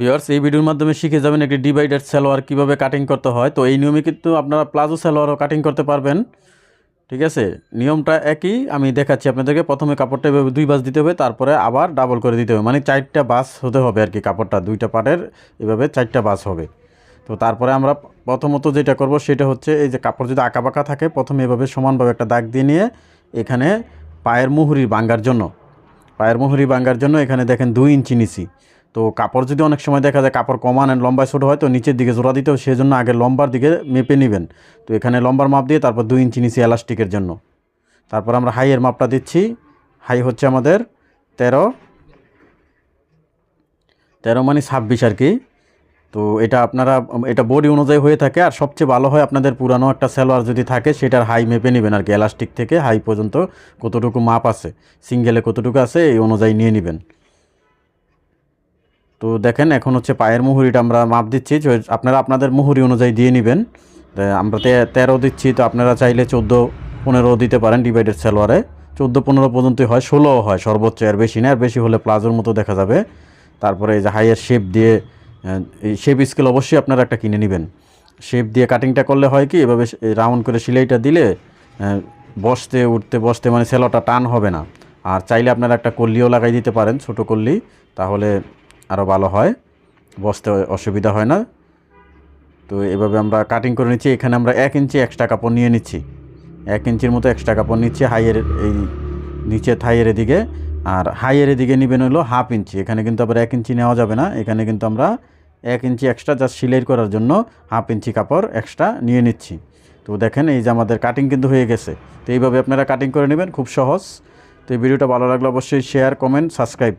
Viewers এই ভিডিওর মাধ্যমে শিখে যাবেন একটি ডিভাইডার সালোয়ার কীভাবে কাটিং করতে হয়। তো এই নিয়মে কিন্তু আপনারা প্লাজো সালোয়ারও কাটিং করতে পারবেন। ঠিক আছে? নিয়মটা একই, আমি দেখাচ্ছি আপনাদেরকে। প্রথমে কাপড়টা এভাবে দুই বাস দিতে হবে, তারপরে আবার ডাবল করে দিতে হবে। মানে চারটা বাস হতে হবে আর কি কাপড়টা, দুইটা পাটের এভাবে চারটা বাস হবে। তো তারপরে আমরা প্রথমত যেটা করব, সেটা হচ্ছে এই যে কাপড় যদি আঁকা বাঁকা থাকে, প্রথমে এভাবে সমানভাবে একটা দাগ দিয়ে নিয়ে এখানে পায়ের মুহুরি বাঙ্গার জন্য, পায়ের মুহুরি বাঙ্গার জন্য এখানে দেখেন দুই ইঞ্চি নিছি তো কাপড় যদি অনেক সময় দেখা যায় কাপড় কমান লম্বায় ছোটো হয়, তো নিচের দিকে জোড়া দিতে হয় সেজন্য আগে লম্বার দিকে মেপে নেবেন। তো এখানে লম্বার মাপ দিয়ে তারপর দুই ইঞ্চি নিচে এলাস্টিকের জন্য। তারপর আমরা হাইয়ের মাপটা দিচ্ছি। হাই হচ্ছে আমাদের তেরো। তেরো মানে ছাব্বিশ আর কি। তো এটা আপনারা, এটা বডি অনুযায়ী হয়ে থাকে। আর সবচেয়ে ভালো হয় আপনাদের পুরানো একটা সালোয়ার যদি থাকে, সেটার হাই মেপে নেবেন আর কি। এলাস্টিক থেকে হাই পর্যন্ত কতটুকু মাপ আছে, সিঙ্গেলে কতটুকু আছে, এই অনুযায়ী নিয়ে নেবেন। তো দেখেন, এখন হচ্ছে পায়ের মুহুরিটা আমরা মাপ দিচ্ছি আপনারা আপনাদের মুহুরি অনুযায়ী দিয়ে নেবেন। আমরা তেরো দিচ্ছি, তো আপনারা চাইলে চোদ্দ পনেরো দিতে পারেন ডিভাইডেড সালোয়ারে। চোদ্দ পনেরো পর্যন্তই হয়, ষোলোও হয়, সর্বোচ্চ আর বেশি না আর বেশি হলে প্লাজোর মতো দেখা যাবে। তারপরে এই যে হাইয়ের শেপ দিয়ে এই শেপ স্কেল অবশ্যই আপনারা একটা কিনে নেবেন। শেপ দিয়ে কাটিংটা করলে হয় কি, এভাবে রাউন্ড করে সেলাইটা দিলে বসতে, উঠতে, বসতে মানে সেলোটা টান হবে না। আর চাইলে আপনারা একটা কল্লিও লাগাই দিতে পারেন, ছোটো কল্লি, তাহলে আরও ভালো হয়, বসতে অসুবিধা হয় না। তো এভাবে আমরা কাটিং করে নিচ্ছি, এখানে আমরা এক ইঞ্চি এক্সট্রা কাপড় নিয়ে নিচ্ছি। এক ইঞ্চির মতো এক্সট্রা কাপড় নিচ্ছি হাইয়ের এই নিচে থাইয়ের দিকে। আর হাইয়ের দিকে নেবেন হলো হাফ ইঞ্চি এখানে কিন্তু আবার এক ইঞ্চি নেওয়া যাবে না। এখানে কিন্তু আমরা এক ইঞ্চি এক্সট্রা জাস্ট সিলাই করার জন্য হাফ ইঞ্চি কাপড় এক্সট্রা নিয়ে নিচ্ছি। তো দেখেন এই যে আমাদের কাটিং কিন্তু হয়ে গেছে। তো এইভাবে আপনারা কাটিং করে নেবেন, খুব সহজ। তো এই ভিডিওটা ভালো লাগলে অবশ্যই শেয়ার কমেন্ট সাবস্ক্রাইব